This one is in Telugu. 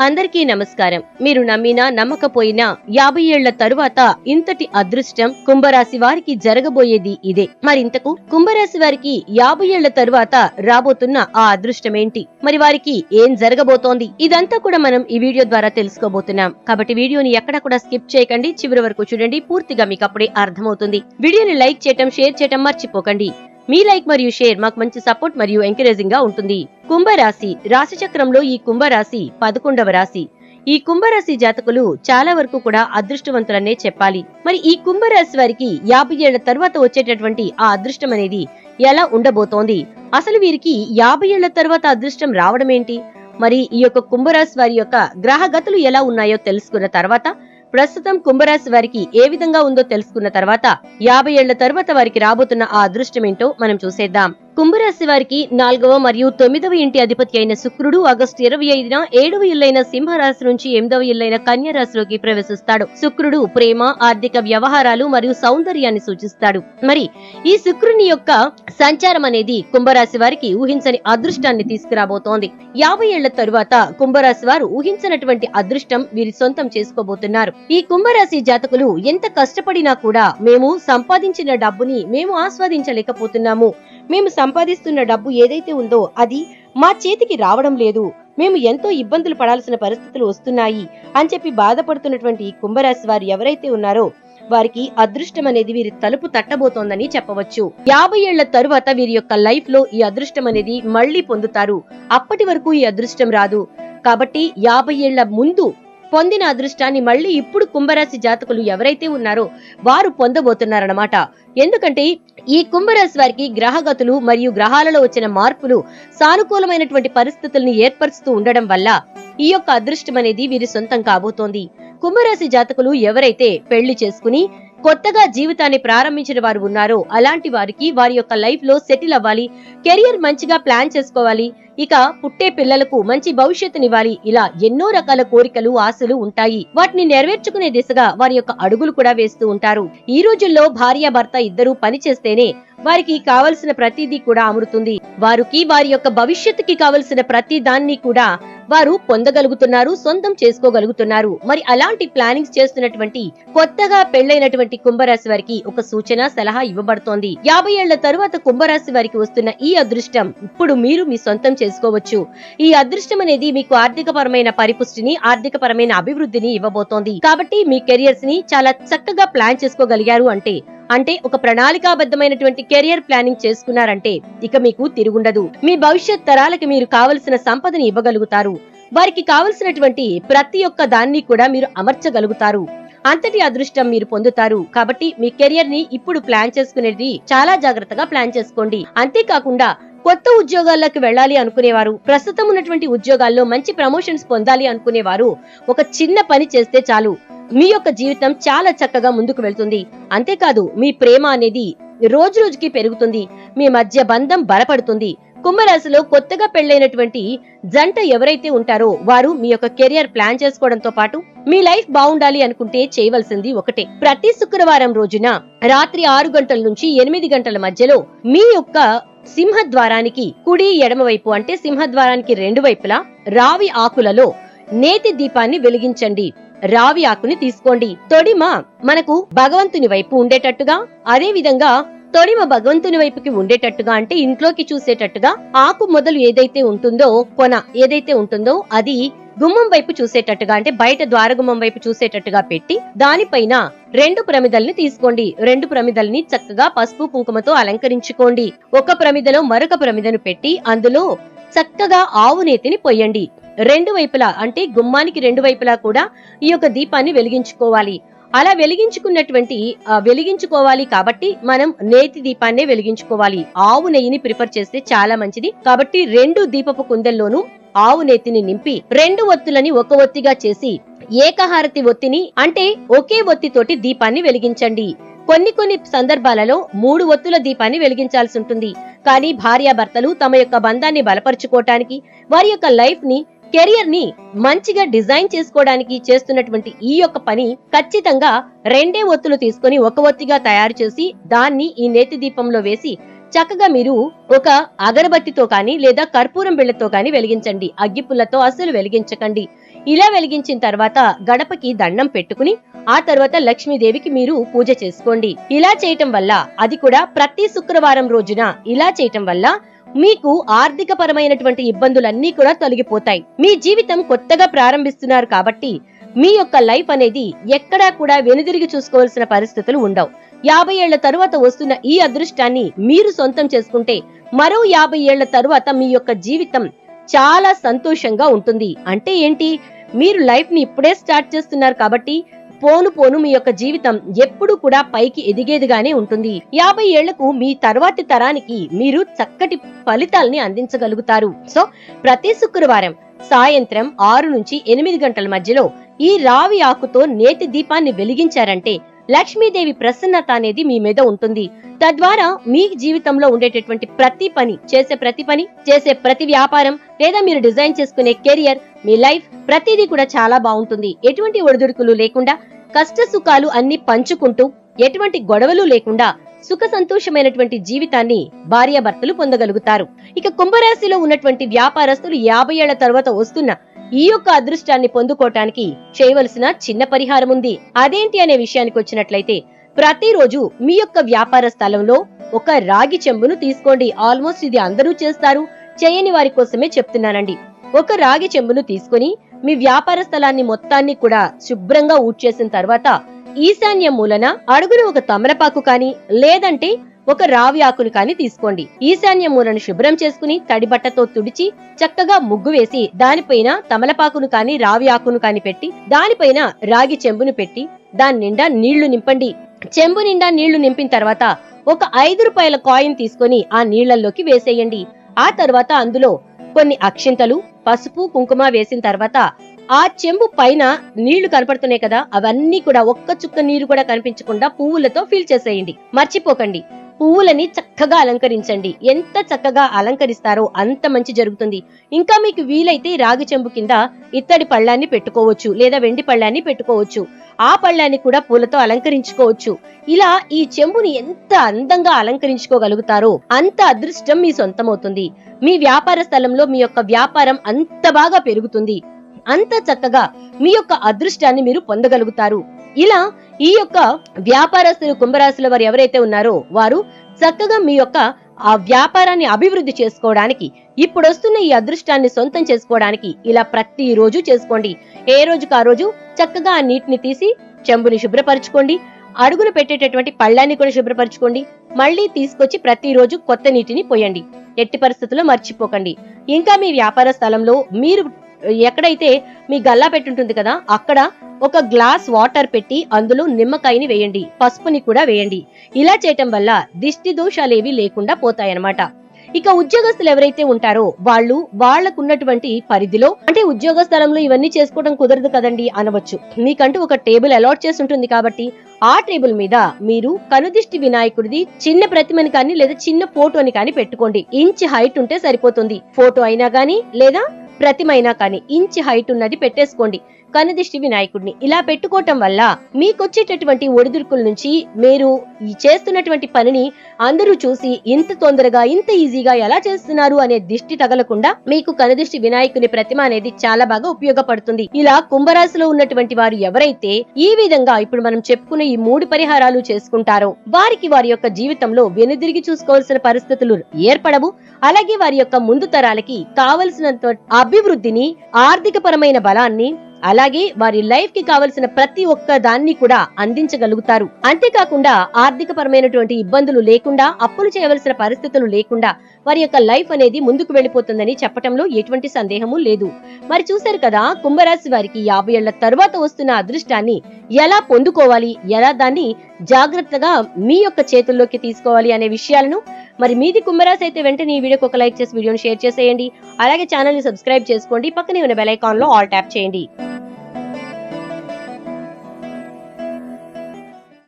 అందరికీ నమస్కారం. మీరు నమ్మినా నమ్మకపోయినా యాభై ఏళ్ళ తరువాత ఇంతటి అదృష్టం కుంభరాశి వారికి జరగబోయేది ఇదే. మరింతకు కుంభరాశి వారికి యాభై ఏళ్ళ తరువాత రాబోతున్న ఆ అదృష్టం ఏంటి మరి వారికి ఏం జరగబోతోంది? ఇదంతా కూడా మనం ఈ వీడియో ద్వారా తెలుసుకోబోతున్నాం. కాబట్టి వీడియోని ఎక్కడ కూడా స్కిప్ చేయకండి. చివరి వరకు చూడండి. పూర్తిగా మీకు అప్పుడే అర్థమవుతుంది. వీడియోని లైక్ చేయటం షేర్ చేయటం మర్చిపోకండి. మీ లైక్ మరియు షేర్ మాకు మంచి సపోర్ట్ మరియు ఎంకరేజింగ్గా ఉంటుంది. కుంభరాశి రాశి చక్రంలో ఈ కుంభరాశి పదకొండవ రాశి. ఈ కుంభరాశి జాతకులు చాలా వరకు కూడా అదృష్టవంతులనే చెప్పాలి. మరి ఈ కుంభరాశి వారికి యాభై ఏళ్ళ తర్వాత వచ్చేటటువంటి ఆ అదృష్టం అనేది ఎలా ఉండబోతోంది? అసలు వీరికి యాభై ఏళ్ళ తర్వాత అదృష్టం రావడం ఏంటి మరి ఈ యొక్క కుంభరాశి వారి యొక్క గ్రహగతులు ఎలా ఉన్నాయో తెలుసుకున్న తర్వాత ప్రస్తుతం కుంభరాశి వారికి ఏ విధంగా ఉందో తెలుసుకున్న తర్వాత యాభై ఏళ్ళ తర్వాత వారికి రాబోతున్న ఆ అదృష్టమేంటో మనం చూసేద్దాం. కుంభరాశి వారికి నాలుగవ మరియు తొమ్మిదవ ఇంటి అధిపతి అయిన శుక్రుడు ఆగస్టు ఇరవై ఐదున ఏడవ ఇల్లైన సింహరాశి నుంచి ఎనిమిదవ ఇల్లైన కన్యరాశిలోకి ప్రవేశిస్తాడు. శుక్రుడు ప్రేమ ఆర్థిక వ్యవహారాలు మరియు సౌందర్యాన్ని సూచిస్తాడు. మరి ఈ శుక్రుని యొక్క సంచారం అనేది కుంభరాశి వారికి ఊహించని అదృష్టాన్ని తీసుకురాబోతోంది. యాభై ఏళ్ళ తరువాత కుంభరాశి వారు ఊహించినటువంటి అదృష్టం వీరి సొంతం చేసుకోబోతున్నారు. ఈ కుంభరాశి జాతకులు ఎంత కష్టపడినా కూడా మేము సంపాదించిన డబ్బుని మేము ఆస్వాదించలేకపోతున్నాము. మేము సంపాదిస్తున్న డబ్బు ఏదైతే ఉందో అది మా చేతికి రావడం లేదు. మేము ఎంతో ఇబ్బందులు పడాల్సిన పరిస్థితులు వస్తున్నాయి అని చెప్పి బాధపడుతున్నటువంటి ఈ కుంభరాశి వారు ఎవరైతే ఉన్నారో వారికి అదృష్టం అనేది వీరి తలుపు తట్టబోతోందని చెప్పవచ్చు. యాభై ఏళ్ళ తరువాత వీరి యొక్క లైఫ్లో ఈ అదృష్టం అనేది మళ్ళీ పొందుతారు. అప్పటి వరకు ఈ అదృష్టం రాదు. కాబట్టి యాభై ఏళ్ళ ముందు పొందిన అదృష్టాన్ని మళ్ళీ ఇప్పుడు కుంభరాశి జాతకులు ఎవరైతే ఉన్నారో వారు పొందబోతున్నారన్నమాట. ఎందుకంటే ఈ కుంభరాశి వారికి గ్రహగతులు మరియు గ్రహాలలో వచ్చిన మార్పులు సానుకూలమైనటువంటి పరిస్థితుల్ని ఏర్పరుస్తూ ఉండడం వల్ల ఈ యొక్క అదృష్టం అనేది వీరి సొంతం కాబోతోంది. కుంభరాశి జాతకులు ఎవరైతే పెళ్ళి చేసుకుని కొత్తగా జీవితాన్ని ప్రారంభించిన వారు ఉన్నారో అలాంటి వారికి వారి యొక్క లైఫ్లో సెటిల్ అవ్వాలి కెరియర్ మంచిగా ప్లాన్ చేసుకోవాలి ఇక పుట్టే పిల్లలకు మంచి భవిష్యత్తునివ్వాలి ఇలా ఎన్నో రకాల కోరికలు ఆశలు ఉంటాయి. వాటిని నెరవేర్చుకునే దిశగా వారి యొక్క అడుగులు కూడా వేస్తూ ఉంటారు. ఈ రోజుల్లో భార్య భర్త ఇద్దరూ పని చేస్తేనే వారికి కావలసిన ప్రతిదీ కూడా అమరుతుంది. వారికి వారి యొక్క భవిష్యత్తుకి కావలసిన ప్రతి దాన్ని కూడా వారు పొందగలుగుతున్నారు సొంతం చేసుకోగలుగుతున్నారు. మరి అలాంటి ప్లానింగ్స్ చేస్తున్నటువంటి కొత్తగా పెళ్ళైనటువంటి కుంభరాశి వారికి ఒక సూచన సలహా ఇవ్వబడుతోంది. యాభై ఏళ్ళ తరువాత కుంభరాశి వారికి వస్తున్న ఈ అదృష్టం ఇప్పుడు మీరు మీ సొంతం చేసుకోవచ్చు. ఈ అదృష్టం అనేది మీకు ఆర్థిక పరమైన పరిపుష్టిని ఆర్థిక పరమైన అభివృద్ధిని ఇవ్వబోతోంది. కాబట్టి మీ కెరియర్స్ని చాలా చక్కగా ప్లాన్ చేసుకోగలిగారు అంటే అంటే ఒక ప్రణాళికాబద్ధమైనటువంటి కెరియర్ ప్లానింగ్ చేసుకున్నారంటే ఇక మీకు తిరుగుండదు. మీ భవిష్యత్ తరాలకి మీరు కావలసిన సంపదని ఇవ్వగలుగుతారు. వారికి కావలసినటువంటి ప్రతి ఒక్క దాన్ని కూడా మీరు అమర్చగలుగుతారు. అంతటి అదృష్టం మీరు పొందుతారు. కాబట్టి మీ కెరియర్ని ఇప్పుడు ప్లాన్ చేసుకునేది చాలా జాగ్రత్తగా ప్లాన్ చేసుకోండి. అంతేకాకుండా కొత్త ఉద్యోగాల్లోకి వెళ్ళాలి అనుకునేవారు ప్రస్తుతం ఉన్నటువంటి ఉద్యోగాల్లో మంచి ప్రమోషన్స్ పొందాలి అనుకునేవారు ఒక చిన్న పని చేస్తే చాలు. మీ యొక్క జీవితం చాలా చక్కగా ముందుకు వెళ్తుంది. అంతేకాదు మీ ప్రేమ అనేది రోజు రోజుకి పెరుగుతుంది. మీ మధ్య బంధం బలపడుతుంది. కుంభరాశిలో కొత్తగా పెళ్ళైనటువంటి జంట ఎవరైతే ఉంటారో వారు మీ యొక్క కెరియర్ ప్లాన్ చేసుకోవడంతో పాటు మీ లైఫ్ బాగుండాలి అనుకుంటే చేయవలసింది ఒకటే. ప్రతి శుక్రవారం రోజున రాత్రి ఆరు గంటల నుంచి ఎనిమిది గంటల మధ్యలో మీ యొక్క సింహద్వారానికి కుడి ఎడమ వైపు అంటే సింహద్వారానికి రెండు వైపులా రావి ఆకులలో నేతి దీపాన్ని వెలిగించండి. రావి ఆకుని తీసుకోండి. తొడిమ మనకు భగవంతుని వైపు ఉండేటట్టుగా అదే విధంగా తొడిమ భగవంతుని వైపుకి ఉండేటట్టుగా అంటే ఇంట్లోకి చూసేటట్టుగా ఆకు మొదలు ఏదైతే ఉంటుందో కొన ఏదైతే ఉంటుందో అది గుమ్మం వైపు చూసేటట్టుగా అంటే బయట ద్వారగుమ్మం వైపు చూసేటట్టుగా పెట్టి దానిపైన రెండు ప్రమిదల్ని తీసుకోండి. రెండు ప్రమిదల్ని చక్కగా పసుపు కుంకుమతో అలంకరించుకోండి. ఒక ప్రమిదలో మరొక ప్రమిదను పెట్టి అందులో చక్కగా ఆవు నేతిని పొయ్యండి. రెండు వైపులా అంటే గుమ్మానికి రెండు వైపులా కూడా ఈ యొక్క దీపాన్ని వెలిగించుకోవాలి. అలా వెలిగించుకున్నటువంటి వెలిగించుకోవాలి కాబట్టి మనం నేతి దీపాన్నే వెలిగించుకోవాలి. ఆవు నెయ్యిని ప్రిఫర్ చేస్తే చాలా మంచిది. కాబట్టి రెండు దీపపు కుందల్లోనూ ఆవు నేతిని నింపి రెండు ఒత్తులని ఒక ఒత్తిగా చేసి ఏకహారతి ఒత్తిని అంటే ఒకే ఒత్తితోటి దీపాన్ని వెలిగించండి. కొన్ని కొన్ని సందర్భాలలో మూడు ఒత్తుల దీపాన్ని వెలిగించాల్సి ఉంటుంది. కానీ భార్యాభర్తలు తమ యొక్క బంధాన్ని బలపరుచుకోవటానికి వారి యొక్క లైఫ్ని కెరియర్ని మంచిగా డిజైన్ చేసుకోవడానికి చేస్తున్నటువంటి ఈ యొక్క పని ఖచ్చితంగా రెండే ఒత్తులు తీసుకొని ఒక ఒత్తిగా తయారు చేసి దాన్ని ఈ నేతి దీపంలో వేసి చక్కగా మీరు ఒక అగరబత్తితో కానీ లేదా కర్పూరం బిళ్ళతో కానీ వెలిగించండి. అగ్గిపుల్లతో అసలు వెలిగించకండి. ఇలా వెలిగించిన తర్వాత గడపకి దండం పెట్టుకుని ఆ తర్వాత లక్ష్మీదేవికి మీరు పూజ చేసుకోండి. ఇలా చేయటం వల్ల అది కూడా ప్రతి శుక్రవారం రోజున ఇలా చేయటం వల్ల మీకు ఆర్థిక పరమైనటువంటి ఇబ్బందులన్నీ కూడా తొలగిపోతాయి. మీ జీవితం కొత్తగా ప్రారంభిస్తున్నారు కాబట్టి మీ యొక్క లైఫ్ అనేది ఎక్కడా కూడా వెనుదిరిగి చూసుకోవాల్సిన పరిస్థితులు ఉండవు. యాభై ఏళ్ళ తరువాత వస్తున్న ఈ అదృష్టాన్ని మీరు సొంతం చేసుకుంటే మరో యాభై ఏళ్ళ తరువాత మీ యొక్క జీవితం చాలా సంతోషంగా ఉంటుంది. అంటే ఏంటి? మీరు లైఫ్ని ఇప్పుడే స్టార్ట్ చేస్తున్నారు కాబట్టి పోను పోను మీ యొక్క జీవితం ఎప్పుడూ కూడా పైకి ఎదిగేదిగానే ఉంటుంది. యాభై ఏళ్ళకు మీ తర్వాతి తరానికి మీరు చక్కటి ఫలితాల్ని అందించగలుగుతారు. సో ప్రతి శుక్రవారం సాయంత్రం ఆరు నుంచి ఎనిమిది గంటల మధ్యలో ఈ రావి ఆకుతో నేతి దీపాన్ని వెలిగించారంటే లక్ష్మీదేవి ప్రసన్నత అనేది మీ మీద ఉంటుంది. తద్వారా మీ జీవితంలో ఉండేటటువంటి ప్రతి పని చేసే ప్రతి పని చేసే ప్రతి వ్యాపారం లేదా మీరు డిజైన్ చేసుకునే కెరియర్ మీ లైఫ్ ప్రతిదీ కూడా చాలా బాగుంటుంది. ఎటువంటి ఒడిదుడుకులు లేకుండా కష్ట సుఖాలు అన్ని పంచుకుంటూ ఎటువంటి గొడవలు లేకుండా సుఖ సంతోషమైనటువంటి జీవితాన్ని భార్యాభర్తలు పొందగలుగుతారు. ఇక కుంభరాశిలో ఉన్నటువంటి వ్యాపారస్తులు యాభై ఏళ్ళ తర్వాత వస్తున్న ఈ యొక్క అదృష్టాన్ని పొందుకోవటానికి చేయవలసిన చిన్న పరిహారం ఉంది. అదేంటి అనే విషయానికి వచ్చినట్లయితే ప్రతిరోజు మీ యొక్క వ్యాపార స్థలంలో ఒక రాగి చెంబును తీసుకోండి. ఆల్మోస్ట్ ఇది అందరూ చేస్తారు. చేయని వారి కోసమే చెప్తున్నానండి. ఒక రాగి చెంబును తీసుకొని మీ వ్యాపార స్థలాన్ని మొత్తాన్ని కూడా శుభ్రంగా ఊడ్చేసిన తర్వాత ఈశాన్య మూలన అడుగున ఒక తమలపాకు కాని లేదంటే ఒక రావి ఆకును కాని తీసుకోండి. ఈశాన్య మూలను శుభ్రం చేసుకుని తడి బట్టతో తుడిచి చక్కగా ముగ్గు వేసి దానిపైన తమలపాకును కాని రావి ఆకును కాని పెట్టి దానిపైన రాగి చెంబును పెట్టి దాని నిండా నీళ్ళు నింపండి. చెంబు నిండా నీళ్ళు నింపిన తర్వాత ఒక ఐదు రూపాయల కాయిన్ తీసుకొని ఆ నీళ్ళలోకి వేసేయండి. ఆ తర్వాత అందులో కొన్ని అక్షింతలు పసుపు కుంకుమ వేసిన తర్వాత ఆ చెంబు పైన నీళ్ళు కనపడుతున్నాయి కదా అవన్నీ కూడా ఒక్క చుక్క నీరు కూడా కనిపించకుండా పువ్వులతో ఫిల్ చేసేయండి. మర్చిపోకండి. పువ్వులని చక్కగా అలంకరించండి. ఎంత చక్కగా అలంకరిస్తారో అంత మంచి జరుగుతుంది. ఇంకా మీకు వీలైతే రాగి చెంబు కింద ఇత్తడి పళ్ళాన్ని పెట్టుకోవచ్చు లేదా వెండి పళ్ళాన్ని పెట్టుకోవచ్చు. ఆ పళ్ళాన్ని కూడా పూలతో అలంకరించుకోవచ్చు. ఇలా ఈ చెంబుని ఎంత అందంగా అలంకరించుకోగలుగుతారో అంత అదృష్టం మీ సొంతమవుతుంది. మీ వ్యాపార స్థలంలో మీ యొక్క వ్యాపారం అంత బాగా పెరుగుతుంది. అంత చక్కగా మీ యొక్క అదృష్టాన్ని మీరు పొందగలుగుతారు. ఇలా ఈ యొక్క వ్యాపారస్తులు కుంభరాశుల వారు ఎవరైతే ఉన్నారో వారు చక్కగా మీ యొక్క ఆ వ్యాపారాన్ని అభివృద్ధి చేసుకోవడానికి ఇప్పుడు వస్తున్న ఈ అదృష్టాన్ని సొంతం చేసుకోవడానికి ఇలా ప్రతి రోజు చేసుకోండి. ఏ రోజుకు ఆ రోజు చక్కగా ఆ నీటిని తీసి చెంబుని శుభ్రపరచుకోండి. అడుగులు పెట్టేటటువంటి పళ్ళాన్ని కూడా శుభ్రపరచుకోండి. మళ్ళీ తీసుకొచ్చి ప్రతిరోజు కొత్త నీటిని పోయండి. ఎట్టి పరిస్థితుల్లో మర్చిపోకండి. ఇంకా మీ వ్యాపార స్థలంలో మీరు ఎక్కడైతే మీ గల్లా పెట్టుంటుంది కదా అక్కడ ఒక గ్లాస్ వాటర్ పెట్టి అందులో నిమ్మకాయని వేయండి పసుపుని కూడా వేయండి. ఇలా చేయటం వల్ల దిష్టి దోషాలేవి లేకుండా పోతాయన్నమాట. ఇక ఉద్యోగస్తులు ఎవరైతే ఉంటారో వాళ్ళు వాళ్ళకున్నటువంటి పరిధిలో అంటే ఉద్యోగ స్థలంలో ఇవన్నీ చేసుకోవడం కుదరదు కదండి అనవచ్చు. మీకంటూ ఒక టేబుల్ అలాట్ చేసి ఉంటుంది కాబట్టి ఆ టేబుల్ మీద మీరు కనుదిష్టి వినాయకుడిది చిన్న ప్రతిమని కానీ లేదా చిన్న ఫోటోని కానీ పెట్టుకోండి. ఇంచ్ హైట్ ఉంటే సరిపోతుంది. ఫోటో అయినా గానీ లేదా ప్రతిమైనా కానీ ఇంచ్ హైట్ ఉన్నది పెట్టేసుకోండి. కనుదిష్టి వినాయకుడిని. ఇలా పెట్టుకోవటం వల్ల మీకొచ్చేటటువంటి ఒడిదుడుకుల నుంచి మీరు ఈ చేస్తున్నటువంటి పనిని అందరూ చూసి ఇంత తొందరగా ఇంత ఈజీగా ఎలా చేస్తున్నారు అనే దిష్టి తగలకుండా మీకు కనుదిష్టి వినాయకుని ప్రతిమ అనేది చాలా బాగా ఉపయోగపడుతుంది. ఇలా కుంభరాశిలో ఉన్నటువంటి వారు ఎవరైతే ఈ విధంగా ఇప్పుడు మనం చెప్పుకున్న ఈ మూడు పరిహారాలు చేసుకుంటారో వారికి వారి యొక్క జీవితంలో వెనుదిరిగి చూసుకోవాల్సిన పరిస్థితులు ఏర్పడవు. అలాగే వారి యొక్క ముందు తరాలకి కావలసినంత అభివృద్ధిని ఆర్థిక పరమైన బలాన్ని అలాగే వారి లైఫ్కి కావలసిన ప్రతి ఒక్క దాన్ని కూడా అందించగలుగుతారు. అంతేకాకుండా ఆర్థిక పరమైనటువంటి ఇబ్బందులు లేకుండా అప్పులు చేయవలసిన పరిస్థితులు లేకుండా వారి యొక్క లైఫ్ అనేది ముందుకు వెళ్ళిపోతుందని చెప్పటంలో ఎటువంటి సందేహము లేదు. మరి చూశారు కదా కుంభరాశి వారికి యాభై ఏళ్ళ తర్వాత వస్తున్న అదృష్టాన్ని ఎలా పొందుకోవాలి ఎలా దాన్ని జాగ్రత్తగా మీ యొక్క చేతుల్లోకి తీసుకోవాలి అనే విషయాలను మరి మీది కుంభరాశి అయితే వెంటనే ఈ వీడియోకి ఒక లైక్ చేసి వీడియోని షేర్ చేసేయండి. అలాగే ఛానల్ని సబ్స్క్రైబ్ చేసుకోండి. పక్కనే ఉన్న బెల్ ఐకాన్లో ఆల్ ట్యాప్ చేయండి.